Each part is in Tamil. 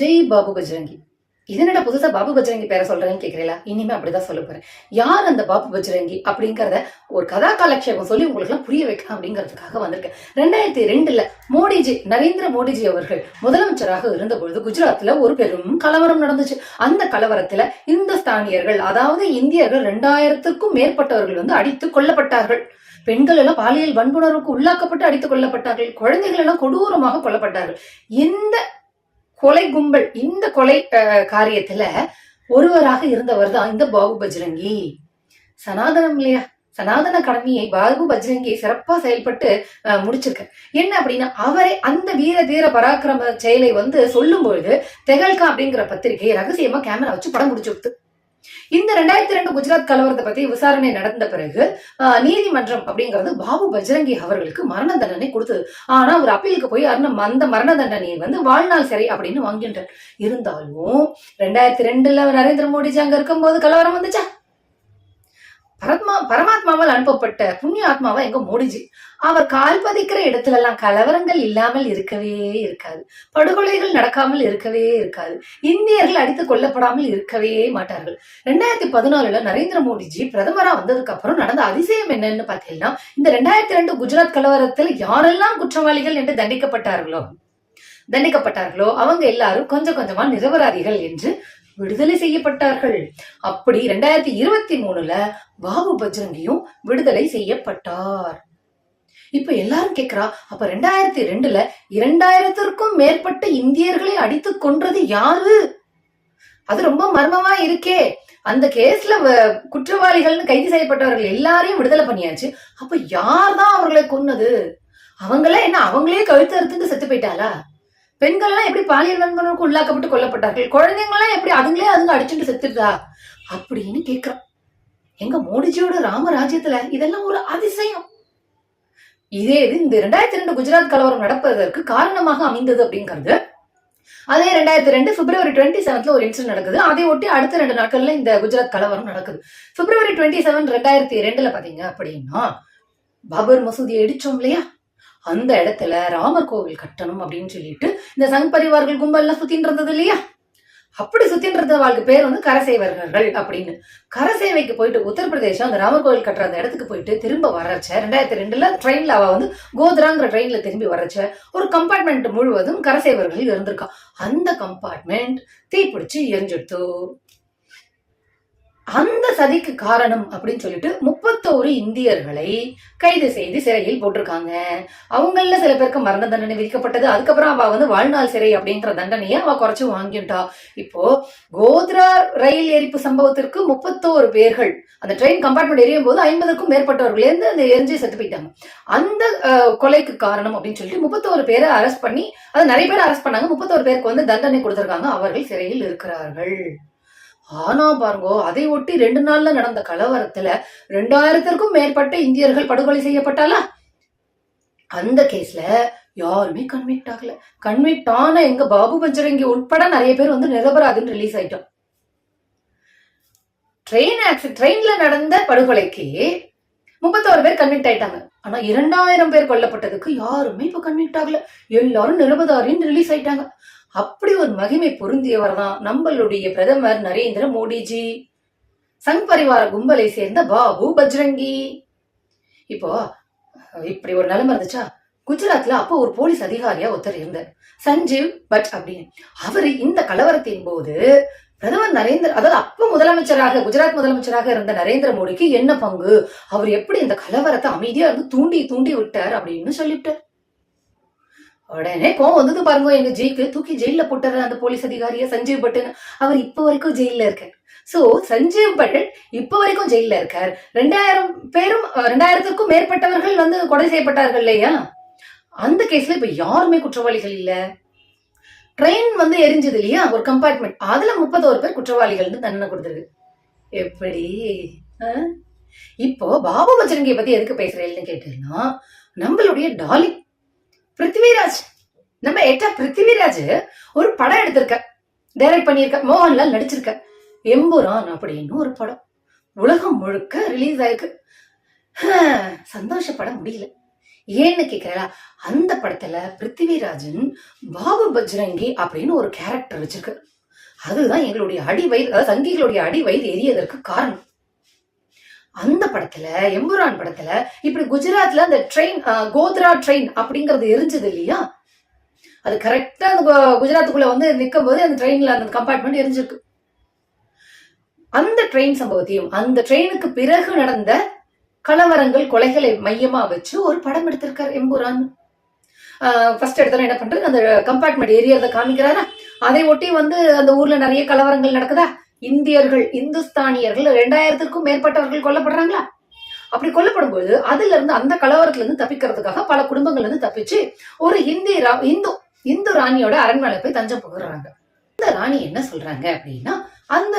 ஜெய் பாபு பஜ்ரங்கி. இதனடா புதுசா பாபு பஜ்ரங்கி பேரை சொல்றேன்னு கேக்குறீங்களா இனிமே அப்படிதான் சொல்ல போறேன். யார் அந்த பாபு பஜ்ரங்கி அப்படிங்கறத ஒரு கதா காலக்ஷேபம் சொல்லி உங்களுக்கு எல்லாம் புரிய வைக்கலாம் அப்படிங்கிறதுக்காக வந்திருக்கேன். ரெண்டாயிரத்தி ரெண்டுல மோடிஜி நரேந்திர மோடிஜி அவர்கள் முதலமைச்சராக இருந்த பொழுது குஜராத்ல ஒரு பெரும் கலவரம் நடந்துச்சு. அந்த கலவரத்துல இந்துஸ்தானியர்கள் அதாவது இந்தியர்கள் ரெண்டாயிரத்துக்கும் மேற்பட்டவர்கள் வந்து அடித்து கொல்லப்பட்டார்கள். பெண்கள் எல்லாம் பாலியல் வன்புணர்வுக்கு உள்ளாக்கப்பட்டு அடித்துக் கொல்லப்பட்டார்கள். குழந்தைகள் எல்லாம் கொடூரமாக கொல்லப்பட்டார்கள். இந்த கொலை கும்பல் இந்த கொலை அஹ், காரியத்துல ஒருவராக இருந்தவர் தான் இந்த பாபு பஜ்ரங்கி சனாதனம் இல்லையா? சனாதன கடமையை பாபு பஜ்ரங்கி சிறப்பா செயல்பட்டு அஹ், முடிச்சிருக்க என்ன அப்படின்னா அவரே அந்த வீர தீர பராக்கிரம செயலை வந்து சொல்லும் பொழுது தெகல்கா அப்படிங்கிற பத்திரிகை ரகசியமா கேமரா வச்சு படம் முடிச்சு கொடுத்து இந்த ரெண்டாயிரத்தி ரெண்டு குஜராத் கலவரத்தை பத்தி விசாரணை நடந்த பிறகு ஆஹ், நீதிமன்றம் அப்படிங்கிறது பாபு பஜ்ரங்கி அவர்களுக்கு மரண தண்டனை கொடுத்தது. ஆனா அவர் அப்பீலுக்கு போய் அருணம் அந்த மரண தண்டனையை வந்து வாழ்நாள் சிறை அப்படின்னு வாங்கின்றார். இருந்தாலும் ரெண்டாயிரத்தி ரெண்டுல நரேந்திர மோடிஜி அங்க இருக்கும்போது கலவரம் வந்துச்சா? பரத்மா பரமாத்மாவால் அனுப்பப்பட்ட புண்ணிய ஆத்மாவா எங்க மோடிஜி? அவர் கால் பதிக்கிற இடத்துல எல்லாம் கலவரங்கள் இல்லாமல் இருக்கவே இருக்காது. படுகொலைகள் நடக்காமல் இருக்கவே இருக்காது. இந்தியர்கள் அடித்து கொல்லப்படாமல் இருக்கவே மாட்டார்கள். ரெண்டாயிரத்தி பதினாலுல நரேந்திர மோடிஜி பிரதமரா வந்ததுக்கு அப்புறம் நடந்த அதிசயம் என்னன்னு பார்த்தீங்கன்னா இந்த ரெண்டாயிரத்தி ரெண்டு குஜராத் கலவரத்தில் யாரெல்லாம் குற்றவாளிகள் என்று தண்டிக்கப்பட்டார்களோ தண்டிக்கப்பட்டார்களோ அவங்க எல்லாரும் கொஞ்சம் கொஞ்சமா நிரபராதிகள் என்று விடுதலை செய்யப்பட்டார்கள். அப்படி ரெண்டாயிரத்தி இருபத்தி மூணுல பாபு பஜ்ரங்கியும் விடுதலை செய்யப்பட்டார். இப்ப எல்லாரும் கேக்குறா அப்ப ரெண்டாயிரத்தி ரெண்டுல இரண்டாயிரத்திற்கும் மேற்பட்ட இந்தியர்களை அடித்து கொன்றது யாரு? அது ரொம்ப மர்மமா இருக்கே. அந்த கேஸ்ல வ- குற்றவாளிகள்னு கைது செய்யப்பட்டவர்கள் எல்லாரையும் விடுதலை பண்ணியாச்சு. அப்ப யார் தான் அவர்களை கொன்னது? அவங்கள என்ன அவங்களே கழுத்து அறுத்துட்டு செத்து போயிட்டாளா? பெண்கள் எல்லாம் எப்படி பாலியல் வன்முறைக்கு உள்ளாக்கப்பட்டு கொல்லப்பட்டார்கள்? குழந்தைங்க எல்லாம் எப்படி அதுங்களே அதுங்க அடிச்சுட்டு செத்துருதா அப்படின்னு கேக்குறான் எங்க மோடிஜியோட ராமராஜ்யத்துல இதெல்லாம் ஒரு அதிசயம். இதே இது இந்த ரெண்டாயிரத்தி ரெண்டு குஜராத் கலவரம் நடப்பதற்கு காரணமாக அமைந்தது அப்படிங்கிறது. அதே ரெண்டாயிரத்தி ரெண்டு பிப்ரவரி டுவெண்ட்டி செவன்த்ல ஒரு இன்சிடென்ட் நடக்குது. அதை ஒட்டி அடுத்த ரெண்டு நாட்கள்ல இந்த குஜராத் கலவரம் நடக்குது. பிப்ரவரி டுவெண்ட்டி செவன் ரெண்டாயிரத்தி ரெண்டுல பாத்தீங்க அப்படின்னா பாபர் மசூதியை இடிச்சோம் இல்லையா? அந்த இடத்துல ராமர் கோவில் கட்டணும் அப்படின்னு சொல்லிட்டு இந்த சங் பரிவார்கள் கும்பல் எல்லாம் சுத்தின்னு இருந்தது இல்லையா? அப்படி சுத்தின்னு இருந்த வாழ்க்கை. பேர் வந்து கரசேவர்கள் அப்படின்னு. கரசேவைக்கு போயிட்டு உத்தரப்பிரதேசம் அந்த ராமர் கோவில் கட்டுற அந்த இடத்துக்கு போயிட்டு திரும்ப வரச்ச ரெண்டாயிரத்தி ரெண்டுல ட்ரெயின்ல அவ வந்து கோத்ராங்கிற ட்ரெயின்ல திரும்பி வரச்ச ஒரு கம்பார்ட்மெண்ட் முழுவதும் கரசேவர்கள் இருந்திருக்கா அந்த கம்பார்ட்மெண்ட் தீப்பிடிச்சு எரிஞ்சுடுத்து. அந்த சதிக்கு காரணம் அப்படின்னு சொல்லிட்டு முப்பத்தோரு இந்தியர்களை கைது செய்து சிறையில் போட்டிருக்காங்க. அவங்கள சில பேருக்கு மரண தண்டனை விதிக்கப்பட்டது. அதுக்கப்புறம் அவ வந்து வாழ்நாள் சிறை அப்படின்ற தண்டனையை அவ குறைச்சு வாங்கிட்டா. இப்போ கோத்ரா ரயில் எரிப்பு சம்பவத்திற்கு முப்பத்தோரு பேர்கள் அந்த ட்ரெயின் கம்பார்ட்மெண்ட் எரியும் போது ஐம்பதுக்கும் மேற்பட்டவர்களேருந்து அந்த எரிஞ்சு செத்து போயிட்டாங்க. அந்த கொலைக்கு காரணம் அப்படின்னு சொல்லிட்டு முப்பத்தோரு பேரை அரெஸ்ட் பண்ணி அது நிறைய பேர் அரெஸ்ட் பண்ணாங்க. முப்பத்தோரு பேருக்கு வந்து தண்டனை கொடுத்துருக்காங்க. அவர்கள் சிறையில் இருக்கிறார்கள். ஆனா பாருங்கோ அதை ஒட்டி ரெண்டு நாள்ல நடந்த கலவரத்துல ரெண்டாயிரத்திற்கும் மேற்பட்ட இந்தியர்கள் படுகொலை செய்யப்பட்டாலா அந்த கேஸ்ல யாருமே கன்விக்ட் ஆகல. கன்விக்ட் ஆன எங்க பாபு பஞ்சரங்கி உட்பட நிறைய பேர் வந்து நிரபராதுன்னு ரிலீஸ் ஆயிட்டோம். ட்ரெயின் ஆக்சிடென்ட் ட்ரெயின்ல நடந்த படுகொலைக்கு முப்பத்தோரு பேர் கன்விக்ட் ஆயிட்டாங்க. ஆனா இரண்டாயிரம் பேர் கொல்லப்பட்டதுக்கு யாருமே இப்ப கன்விக்ட் ஆகல. எல்லாரும் நிரபதாரின்னு ரிலீஸ் ஆயிட்டாங்க. அப்படி ஒரு மகிமை பொருந்தியவர் தான் நம்மளுடைய பிரதமர் நரேந்திர மோடிஜி. சங் பரிவார கும்பலை சேர்ந்த பாபு பஜ்ரங்கி. இப்போ இப்படி ஒரு நிலைமை இருந்துச்சா? குஜராத்ல அப்போ ஒரு போலீஸ் அதிகாரியா ஒருத்தர் இருந்தார். சஞ்சீவ் பட் அப்படின்னு. அவரு இந்த கலவரத்தின் போது பிரதமர் நரேந்திர அதாவது அப்ப முதலமைச்சராக குஜராத் முதலமைச்சராக இருந்த நரேந்திர மோடிக்கு என்ன பங்கு? அவர் எப்படி இந்த கலவரத்தை அமைதியா இருந்து தூண்டி தூண்டி விட்டார் அப்படின்னு சொல்லிவிட்டார். உடனே கோவம் வந்தது பாருங்க எங்க ஜெய்க்கு. தூக்கி ஜெயில போட்டுற அந்த போலீஸ் அதிகாரிய சஞ்சீவ் பட்டுன்னு. அவர் இப்ப வரைக்கும் ஜெயில இருக்கார். சோ சஞ்சீவ் பட்டன் இப்ப வரைக்கும் ஜெயில இருக்கார். ரெண்டாயிரம் பேரும் ரெண்டாயிரத்துக்கும் மேற்பட்டவர்கள் வந்து கொலை செய்யப்பட்டார்கள் இல்லையா? அந்த கேஸ்ல இப்ப யாருமே குற்றவாளிகள் இல்ல. ட்ரெயின் வந்து எரிஞ்சது இல்லையா? ஒரு கம்பார்ட்மெண்ட் அதுல முப்பத்தோரு பேர் குற்றவாளிகள்னு தண்டனை கொடுத்துருக்கு எப்படி? இப்போ பாபு பச்சரங்கியை பத்தி எதுக்கு பேசுறேன்னு கேட்டேன்னா நம்மளுடைய டாலி பிருத்திவிராஜ். நம்ம ஏட்டா பிருத்திவிராஜ் ஒரு படம் எடுத்திருக்க டைரக்ட் பண்ணியிருக்க மோகன்லால் நடிச்சிருக்க எம்புரான் அப்படின்னு ஒரு படம். உலகம் முழுக்க ரிலீஸ் ஆயிருக்கு. சந்தோஷப்பட முடியல. ஏன்னு கேக்குறா அந்த படத்துல பிருத்திவிராஜன் பாபு பஜ்ரங்கி அப்படின்னு ஒரு கேரக்டர் வச்சிருக்கு அதுதான் எங்களுடைய அடி வயிறு அதாவது சங்கிகளுடைய அடி வயிறு எரியதற்கு காரணம். அந்த படத்துல எம்புரான் படத்துல இப்படி குஜராத்ல அந்த ட்ரெயின் கோத்ரா ட்ரெயின் அப்படிங்கறது எரிஞ்சது இல்லையா? அது கரெக்டா அந்த கு- குஜராத்துக்குள்ள வந்து நிற்கும் போது அந்த ட்ரெயின்ல அந்த கம்பார்ட்மெண்ட் எரிஞ்சிருக்கு. அந்த ட்ரெயின் சம்பவத்தையும் அந்த ட்ரெயினுக்கு பிறகு நடந்த கலவரங்கள் கொலைகளை மையமா வச்சு ஒரு படம் எடுத்திருக்காரு எம்புரான். ஃபர்ஸ்ட் எடுத்தோம் என்ன பண்றது அந்த கம்பார்ட்மெண்ட் எரியறத காமிக்கிறாரா? அதை ஒட்டி வந்து அந்த ஊர்ல நிறைய கலவரங்கள் நடக்குதா? இந்தியர்கள் இந்துஸ்தானியர்கள் ரெண்டாயிரத்துக்கும் மேற்பட்டவர்கள் கொல்லப்படுறாங்களா? அப்படி கொல்லப்படும் போது அதுல இருந்து அந்த கலவரத்துல இருந்து தப்பிக்கிறதுக்காக பல குடும்பங்கள்ல இருந்து தப்பிச்சு ஒரு ஹிந்தி ரா- இந்து இந்து ராணியோட அரண்மனை போய் தஞ்சம் புகுறாங்க. இந்த ராணி என்ன சொல்றாங்க அப்படின்னா அந்த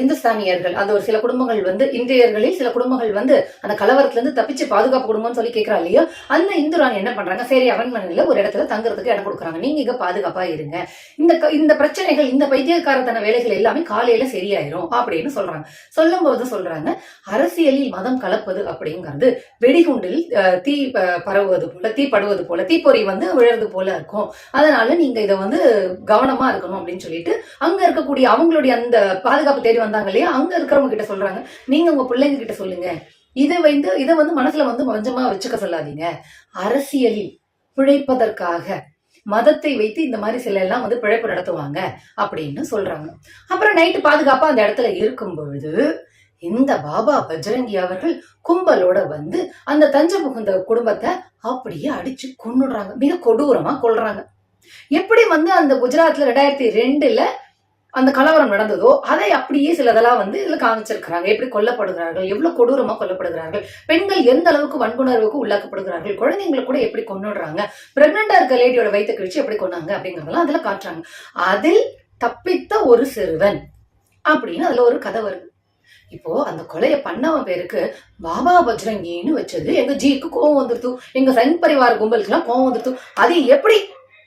இந்துஸ்தானியர்கள் அந்த ஒரு சில குடும்பங்கள் வந்து இந்தியர்களில் சில குடும்பங்கள் வந்து அந்த கலவரத்துல இருந்து தப்பிச்சு பாதுகாப்பு குடும்பம்னு சொல்லி கேட்கறா இல்லையோ அந்த இந்து ராணி என்ன பண்றாங்க? சரி அரண்மனையில ஒரு இடத்துல தங்குறதுக்கு இடம் கொடுக்குறாங்க. நீங்க இங்க பாதுகாப்பா இருங்க. இந்த க- இந்த பிரச்சனைகள் இந்த பைத்தியக்காரத்தன வேலைகள் எல்லாமே காலையில சரியாயிரும் அப்படின்னு சொல்றாங்க. சொல்லும்போது சொல்றாங்க அரசியலில் மதம் கலப்பது அப்படிங்கிறது வெடிகுண்டில் தீ பரவுவது போல தீ படுவது போல தீப்பொறி வந்து விழறது போல இருக்கும். அதனால நீங்க இதை வந்து கவனமா இருக்கணும் அப்படின்னு சொல்லிட்டு அங்க இருக்கக்கூடிய அவங்களுடைய அந்த பாதுகாப்பு தேடி வந்தாங்க இல்லையா? அங்க இருக்கிறவங்க கிட்ட சொல்றாங்க. நீங்க உங்க பிள்ளைங்க கிட்ட சொல்லுங்க. இதை வந்து இதை வந்து மனசுல வந்து கொஞ்சமா வச்சுக்க சொல்லாதீங்க. அரசியலில் பிழைப்பதற்காக மதத்தை வைத்து இந்த மாதிரி சில எல்லாம் வந்து பிழைப்பு நடத்துவாங்க அப்படின்னு சொல்றாங்க. அப்புறம் நைட்டு பாதுகாப்பா அந்த இடத்துல இருக்கும் பொழுது இந்த பாபா பஜ்ரங்கி அவர்கள் கும்பலோட வந்து அந்த தஞ்சை புகுந்த குடும்பத்தை அப்படியே அடிச்சு கொன்னுடுறாங்க. மிக கொடூரமா கொள்றாங்க எப்படி வந்து அந்த குஜராத்ல ரெண்டாயிரத்தி ரெண்டுல அந்த கலவரம் நடந்ததோ அதை அப்படியே சிலதெல்லாம் வந்து இதில் காமிச்சிருக்கிறாங்க. எப்படி கொல்லப்படுகிறார்கள் எவ்வளோ கொடூரமாக கொல்லப்படுகிறார்கள் பெண்கள் எந்த அளவுக்கு வன்புணர்வுக்கு உள்ளாக்கப்படுகிறார்கள் குழந்தைங்களை கூட எப்படி கொண்டுடுறாங்க பிரெக்னண்டா இருக்க லேடியோட வயிற்று கழிச்சு எப்படி கொண்டாங்க அப்படிங்கிறதெல்லாம் அதில் காட்டுறாங்க. அதில் தப்பித்த ஒரு சிறுவன் அப்படின்னு அதில் ஒரு கதை வருது. இப்போ அந்த கொலையை பண்ணவன் பேருக்கு பாபா பஜ்ரங்கின்னு வச்சது எங்க ஜிக்கு கோவம் வந்துருத்து எங்க சங் பரிவார கும்பலுக்குலாம் கோவம் வந்துருத்து அது எப்படி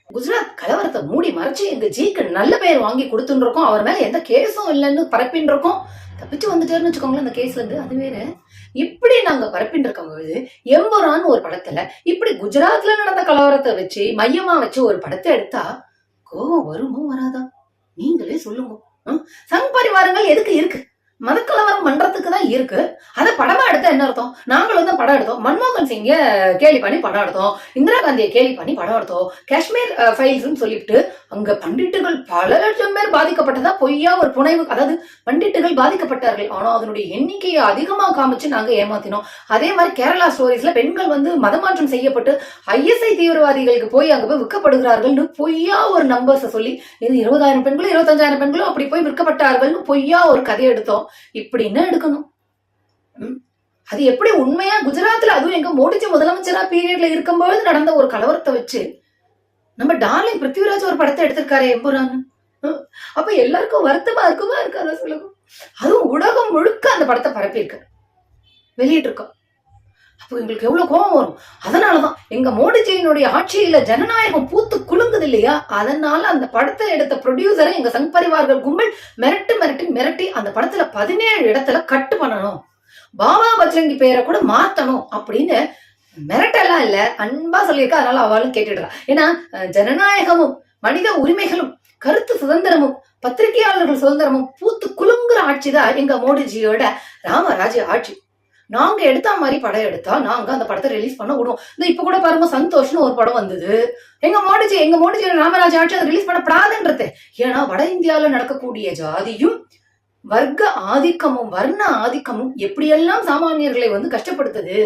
குஜராத் கலவரத்தை மூடி மறைச்சு எங்க ஜிக்கு நல்ல பெயர் வாங்கி கொடுத்துருக்கோம் அவர் மேல எந்த கேஸும் இல்லைன்னு பரப்பின்னு இருக்கோம் தப்பிச்சு வந்துட்டாருன்னு வச்சுக்கோங்களேன் அந்த கேஸ்ல இருந்து. அது வேற. இப்படி நாங்க பரப்பின்னு இருக்கோங்க எம்பரான்னு ஒரு படத்துல இப்படி குஜராத்ல நடந்த கலவரத்தை வச்சு மையமா வச்சு ஒரு படத்தை எடுத்தா கோபம் வருமோ வராதா? நீங்களே சொல்லுங்க. ம்? சங் பரிவாரங்கள் எதுக்கு இருக்கு? மதக்கலவரம் பண்றதுக்கு தான் இருக்கு. அதை படமா எடுத்தா என்ன அர்த்தம்? நாங்களும் தான் படம் எடுத்தோம். மன்மோகன் சிங்க கேலி பண்ணி படம் எடுத்தோம். இந்திரா காந்தியை கேலி பண்ணி படம் எடுத்தோம். காஷ்மீர் ஃபைல்ஸ்னு சொல்லிட்டு அங்க பண்டிட்டுகள் பல லட்சம் பேர் பாதிக்கப்பட்டதா பொய்யா ஒரு புனைவு. அதாவது பண்டிட்டுகள் பாதிக்கப்பட்டார்கள். ஆனா அதனுடைய எண்ணிக்கையை அதிகமா காமிச்சு நாங்க ஏமாத்தினோம். அதே மாதிரி கேரளா ஸ்டோரிஸ்ல பெண்கள் வந்து மதமாற்றம் செய்யப்பட்டு ஐஎஸ்ஐ தீவிரவாதிகளுக்கு போய் அங்க போய் விற்கப்படுகிறார்கள்னு பொய்யா ஒரு நம்பர்ஸை சொல்லி இது இருபதாயிரம் பெண்களும் இருபத்தஞ்சாயிரம் பெண்களும் அப்படி போய் விற்கப்பட்டார்கள்னு பொய்யா ஒரு கதையை எடுத்தோம். இப்படின்னு எடுக்கணும். அது எப்படி உண்மையா குஜராத்ல அதுவும் எங்க மோடிஜி முதலமைச்சரா பீரியட்ல இருக்கும்போது நடந்த ஒரு கலவரத்தை வச்சு நம்ம டார்லிங் பிருத்திவிராஜ் ஒரு படத்தை எடுத்திருக்காரு எம்புரான். அப்ப எல்லாருக்கும் வருத்தமா இருக்குமா இருக்காதா சொல்லுங்க. அதுவும் உலகம் முழுக்க அந்த படத்தை பரப்பியிருக்காரு வெளியிட்டு இருக்கோம் அப்போ எங்களுக்கு எவ்வளவு கோபம் வரும்? அதனாலதான் எங்க மோடிஜியினுடைய ஆட்சியில ஜனநாயகம் பூத்து குலுங்குது இல்லையா? அதனால அந்த படத்தை எடுத்த ப்ரொடியூசரை எங்க சங் பரிவார்கள் கும்பல் மிரட்டு மிரட்டி மிரட்டி அந்த படத்துல பதினேழு இடத்துல கட்டு பண்ணணும். பாபா பஜ்ரங்கி பேரை கூட மாத்தணும் அப்படின்னு மிரட்டெல்லாம் இல்ல. அன்பா சொல்லியிருக்கா அதனால அவளும் கேட்டுடுறா. ஏன்னா ஜனநாயகமும் மனித உரிமைகளும் கருத்து சுதந்திரமும் பத்திரிகையாளர்கள் சுதந்திரமும் பூத்து குலுங்குற ஆட்சி தான் எங்க மோடிஜியோட ராமராஜ் ஆட்சி. நாங்க எடுத்த மாதிரி படம் எடுத்தா நாங்க அந்த படத்தை ரிலீஸ் பண்ண விடுவோம். இந்த இப்ப கூட பாருங்க சந்தோஷ்னு ஒரு படம் வந்தது. எங்க மோடிஜி எங்க மோடிஜி ராமராஜ் ஆட்சி அதை ரிலீஸ் பண்ணப்படாதுன்றது. ஏன்னா வட இந்தியாவில நடக்கக்கூடிய ஜாதியும் வர்க்க ஆதிக்கமும் வர்ண ஆதிக்கமும் எப்படியெல்லாம் சாமானியர்களை வந்து கஷ்டப்படுத்துது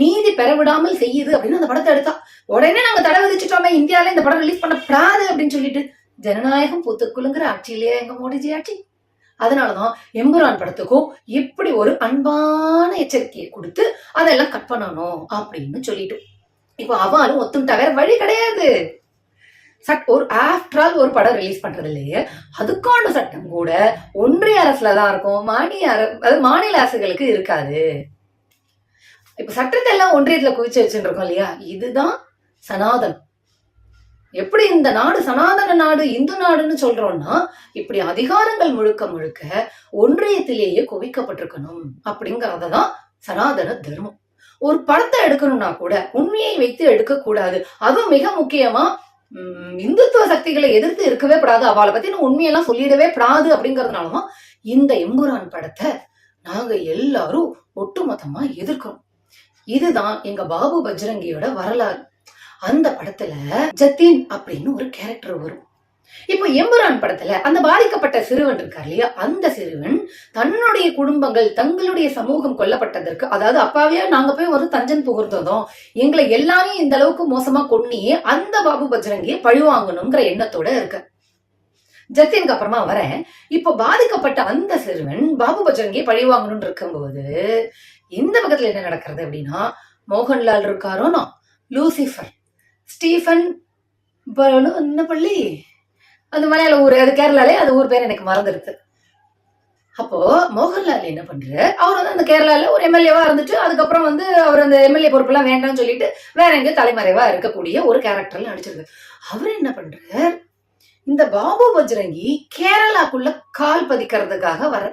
நீதி பெறவிடாமல் செய்யுது அப்படின்னு அந்த படத்தை எடுத்தா. உடனே நாங்க தடை விதிச்சிட்டோமே இந்தியாவில இந்த படம் ரிலீஸ் பண்ணப்படாது அப்படின்னு சொல்லிட்டு ஜனநாயகம் பூத்துக்குழுங்கிற ஆட்சியிலேயே எங்க மோடிஜி ஆட்சி. அதனாலதான் எம்புரான் படத்துக்கும் இப்படி ஒரு அன்பான எச்சரிக்கையை கொடுத்து அதெல்லாம் கட் பண்ணணும் அப்படின்னு சொல்லிட்டு. இப்போ அவளும் ஒத்துட்டா வேற வழி கிடையாது. சட் ஒரு ஆஃப்டர் ஆல் ஒரு படம் ரிலீஸ் பண்றது இல்லையே அதுக்கான சட்டம் கூட ஒன்றிய அரசுல தான் இருக்கும். மாநில அரசு அதாவது மாநில அரசுகளுக்கு இருக்காது. இப்ப சட்டத்தை எல்லாம் ஒன்றியத்துல குவிச்சு வச்சுருக்கோம் இல்லையா? இதுதான் சனாதனம். எப்படி இந்த நாடு சனாதன நாடு இந்து நாடுன்னு சொல்றோம்னா இப்படி அதிகாரங்கள் முழுக்க முழுக்க ஒன்றியத்திலேயே குவிக்கப்பட்டிருக்கணும் அப்படிங்கறத தான் சனாதன தர்மம். ஒரு படத்தை எடுக்கணும்னா கூட உண்மையை வைத்து எடுக்க கூடாது. அதுவும் மிக முக்கியமா இந்துத்துவ சக்திகளை எதிர்த்து இருக்கவே கூடாது அவளை பத்தி உண்மையெல்லாம் சொல்லிடவே கூடாது அப்படிங்கறதுனாலதான் இந்த எம்புரான் படத்தை நாங்க எல்லாரும் ஒட்டுமொத்தமா எதிர்க்கிறோம். இதுதான் எங்க பாபு பஜ்ரங்கியோட வரலாறு. அந்த படத்துல ஜத்தீன் அப்படின்னு ஒரு கேரக்டர் வரும். இப்போ எம்புரான் படத்துல அந்த பாதிக்கப்பட்ட சிறுவன் இருக்கார் இல்லையா? அந்த சிறுவன் தன்னுடைய குடும்பங்கள் தங்களுடைய சமூகம் கொல்லப்பட்டதற்கு அதாவது அப்பாவே நாங்க போய் ஒரு தஞ்சன் புகுந்ததும் எங்களை எல்லாரையும் இந்த அளவுக்கு மோசமா கொன்னியே அந்த பாபு பஜ்ரங்கியை பழிவாங்கணுங்கிற எண்ணத்தோட இருக்கு. ஜத்தினுக்கு அப்புறமா வரேன் இப்போ பாதிக்கப்பட்ட அந்த சிறுவன் பாபு பஜ்ரங்கியை பழிவாங்கணும்னு இருக்கும்போது இந்த பக்கத்துல என்ன நடக்கிறது அப்படின்னா மோகன்லால் இருக்காரோனோ? லூசிஃபர். ஸ்டீஃபன் என்ன பள்ளி அது மலையாள ஊர் அது கேரளாலே அது ஊர் பேர் எனக்கு மறந்துடுது அப்போ மோகன்லால் என்ன பண்றாரு அவர் வந்து அந்த கேரளால ஒரு எம்எல்ஏவா இருந்துட்டு அதுக்கப்புறம் வந்து அவர் அந்த எம்எல்ஏ பொறுப்பெல்லாம் வேண்டாம்னு சொல்லிட்டு வேற எங்க தலைமறைவா இருக்கக்கூடிய ஒரு கேரக்டர்ல நடிச்சிருக்கு அவர் என்ன பண்றாரு இந்த பாபு பஜ்ரங்கி கேரளாக்குள்ள கால் பதிக்கிறதுக்காக வர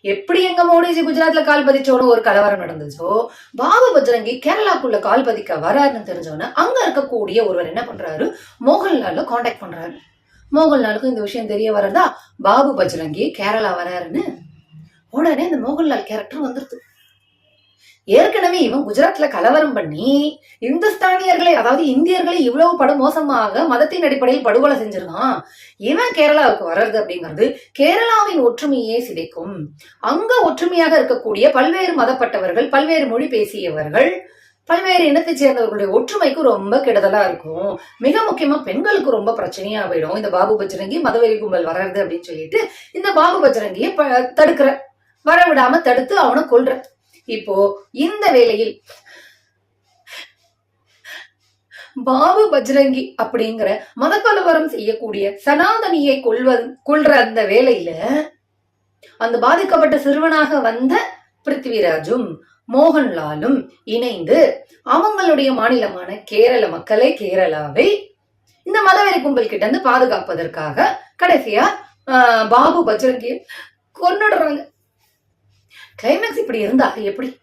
எப்படி எங்க மோடிஜி குஜராத்ல கால் பதிச்சோன்னு ஒரு கலவரம் நடந்துச்சோ பாபு பஜ்ரங்கி கேரளாக்குள்ள கால் பதிக்க வராருன்னு தெரிஞ்சோன்னு அங்க இருக்கக்கூடிய ஒருவர் என்ன பண்றாரு? மோகன்லால காண்டாக்ட் பண்றாரு. மோகன்லாலுக்கும் இந்த விஷயம் தெரிய வரதா பாபு பஜ்ரங்கி கேரளா வராருன்னு. உடனே இந்த மோகன்லால் கேரக்டர் வந்துருது. ஏற்கனவே இவன் குஜராத்ல கலவரம் பண்ணி இந்துஸ்தானியர்களை அதாவது இந்தியர்களை இவ்வளவு படு மோசமாக மதத்தின் அடிப்படையில் படுகொலை செஞ்சிருக்கான். இவன் கேரளாவுக்கு வர்றது அப்படிங்கிறது கேரளாவின் ஒற்றுமையே சிதைக்கும். அங்க ஒற்றுமையாக இருக்கக்கூடிய பல்வேறு மதப்பட்டவர்கள் பல்வேறு மொழி பேசியவர்கள் பல்வேறு இனத்தைச் சேர்ந்தவர்களுடைய ஒற்றுமைக்கு ரொம்ப கெடுதலா இருக்கும். மிக முக்கியமா பெண்களுக்கு ரொம்ப பிரச்சனையா போயிடும். இந்த பாபு பஜ்ரங்கி மதவெறி கும்பல் வர்றது அப்படின்னு சொல்லிட்டு இந்த பாபு பஜ்ரங்கியை ப- தடுக்கிற. வரவிடாம தடுத்து அவனை கொள்ற இப்போ இந்த வேளையில் பாபு பஜ்ரங்கி அப்படிங்கிற மத கலவரம் செய்யக்கூடிய சனாதனியை கொள்வது கொள்ற அந்த வேலையில அந்த பாதிக்கப்பட்ட சிறுவனாக வந்த பிருத்திவிராஜும் மோகன்லாலும் இணைந்து அவங்களுடைய மாநிலமான கேரள மக்களை கேரளாவை இந்த மதவெறி கும்பல் கிட்ட இருந்து பாதுகாப்பதற்காக கடைசியா ஆஹ், பாபு பஜ்ரங்கிய கொண்டுடுறாங்க. கிளைமேக்ஸ் இப்படி இருந்தா எப்படி?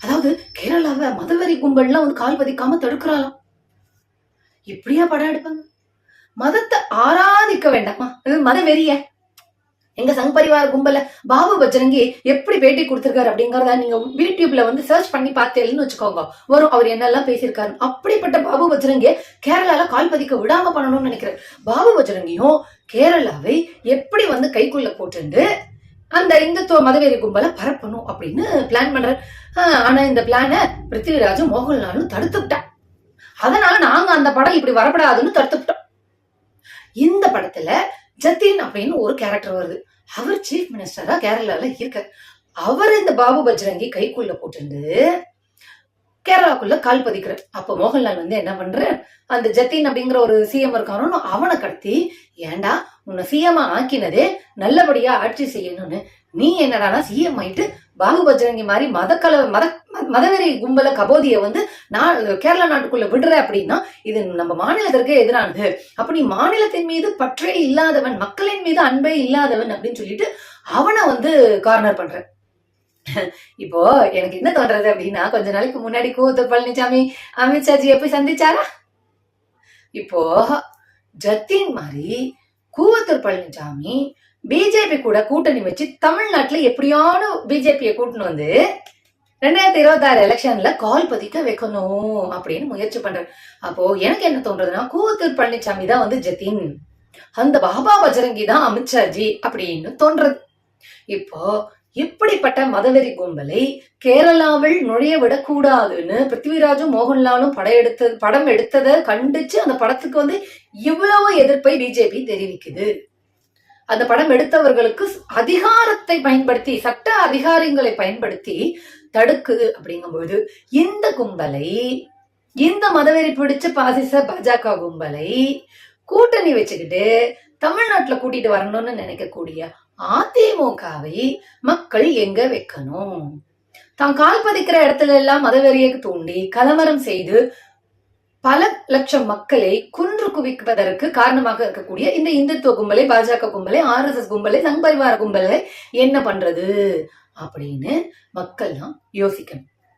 அதாவது கேரளாவை மதவெறி கும்பல்லாம் வந்து கால் பதிக்காம தடுக்கிறாளாம். இப்படியா படம் எடுப்பாங்க? மதத்தை ஆராதிக்க வேண்டாமா? அது மதவெறிய. எங்க சங் பரிவார கும்பல பாபு பஜ்ரங்கி எப்படி பேட்டி கொடுத்திருக்காரு அப்படிங்கறத நீங்க யூடியூப்ல வந்து சர்ச் பண்ணி பார்த்தேன்னு வச்சுக்கோங்க. வரும் அவர் என்னெல்லாம் பேசியிருக்காரு. அப்படிப்பட்ட பாபு பஜ்ரங்கி கேரளால கால் பதிக்க விடாம பண்ணணும்னு நினைக்கிறேன். பாபு பஜ்ரங்கியும் கேரளாவை எப்படி வந்து கைக்குள்ள போட்டுண்டு அந்த இந்துத்துவ மதவெறி கும்பலை பரப்பணும் அப்படின்னு பிளான் பண்றாரு. ஆனா இந்த பிளான பிருத்திவிராஜும் மோகன்லாலும் தடுத்துவிட்டான் அதனால நாங்க அந்த படம் இப்படி வரப்படாதுன்னு தடுத்துவிட்டோம் இந்த படத்துல ஜத்தீன் அப்படின்னு ஒரு கேரக்டர் வருது. அவர் சீஃப் மினிஸ்டரா கேரளால இருக்கார். அவர் இந்த பாபு பஜ்ரங்கி கைக்குள்ள போட்டிருந்து கேரளாக்குள்ள கால் பதிக்கிறார். அப்ப மோகன்லால் வந்து என்ன பண்ற அந்த ஜத்தீன் அப்படிங்கிற ஒரு சிஎம் இருக்கானோ அவனை கடத்தி ஏன்டா உன்னை சிஎம் ஆக்கினதே நல்லபடியா ஆட்சி செய்யணும்னு. நீ என்னடானா சிஎம் ஆயிட்டு பாகு பஜ்ரங்கி மாதிரி மதக்கல மத ம- மதவெறி கும்பல கபோதிய வந்து நான் கேரளா நாட்டுக்குள்ள விடுற அப்படின்னா இது நம்ம மாநிலத்திற்கு எதிரானது. அப்ப நீ மாநிலத்தின் மீது பற்றே இல்லாதவன் மக்களின் மீது அன்பே இல்லாதவன் அப்படின்னு சொல்லிட்டு அவனை வந்து கார்னர் பண்ற. இப்போ எனக்கு என்ன தோன்றது அப்படின்னா கொஞ்ச நாளைக்கு முன்னாடி கூத்து பழனிசாமி அமித்ஷாஜியை போய் சந்திச்சாரா? இப்போ ஜத்தீன் மாதிரி கூவத்தூர் பழனிசாமி பிஜேபி கூட கூட்டணி வச்சு தமிழ்நாட்டுல எப்படியான பிஜேபியை கூட்டின்னு வந்து ரெண்டாயிரத்தி இருபத்தி ஆறு எலெக்ஷன்ல கால் பதிக்க வைக்கணும் அப்படின்னு முயற்சி பண்றாரு. அப்போ எனக்கு என்ன தோன்றதுன்னா கூவத்தூர் பழனிசாமி தான் வந்து ஜத்தீன். அந்த பாபா பஜரங்கி தான் அமித்ஷாஜி அப்படின்னு தோன்றது. இப்போ இப்படிப்பட்ட மதவெறி கும்பலை கேரளாவில் நுழைய விடக்கூடாதுன்னு பிருத்திவிராஜும் மோகன்லாலும் படையெடுத்த படம் எடுத்ததை கண்டிச்சு அந்த படத்துக்கு வந்து இவ்வளவு எதிர்ப்பை பிஜேபி தெரிவிக்குது. அந்த படம் எடுத்தவர்களுக்கு அதிகாரத்தை பயன்படுத்தி சட்ட அதிகாரங்களை பயன்படுத்தி தடுக்குது அப்படிங்கும்போது இந்த கும்பலை இந்த மதவெறி பிடிச்ச பாசிச பாஜக கும்பலை கூட்டணி வச்சுக்கிட்டு தமிழ்நாட்டுல கூட்டிட்டு வரணும்னு நினைக்கக்கூடிய அதிமுகவை மக்கள் எங்க வைக்கணும்? தான் கால் பதிக்கிற இடத்துல எல்லாம் மதவெறியை தூண்டி கலவரம் செய்து பல லட்சம் மக்களை குன்று குவிப்பதற்கு காரணமாக இருக்கக்கூடிய இந்த இந்துத்துவ கும்பலை பாஜக கும்பலை ஆர்எஸ்எஸ் கும்பலை சங் பரிவார கும்பலை என்ன பண்றது? அப்படின்னு மக்கள் தான் யோசிக்கணும்.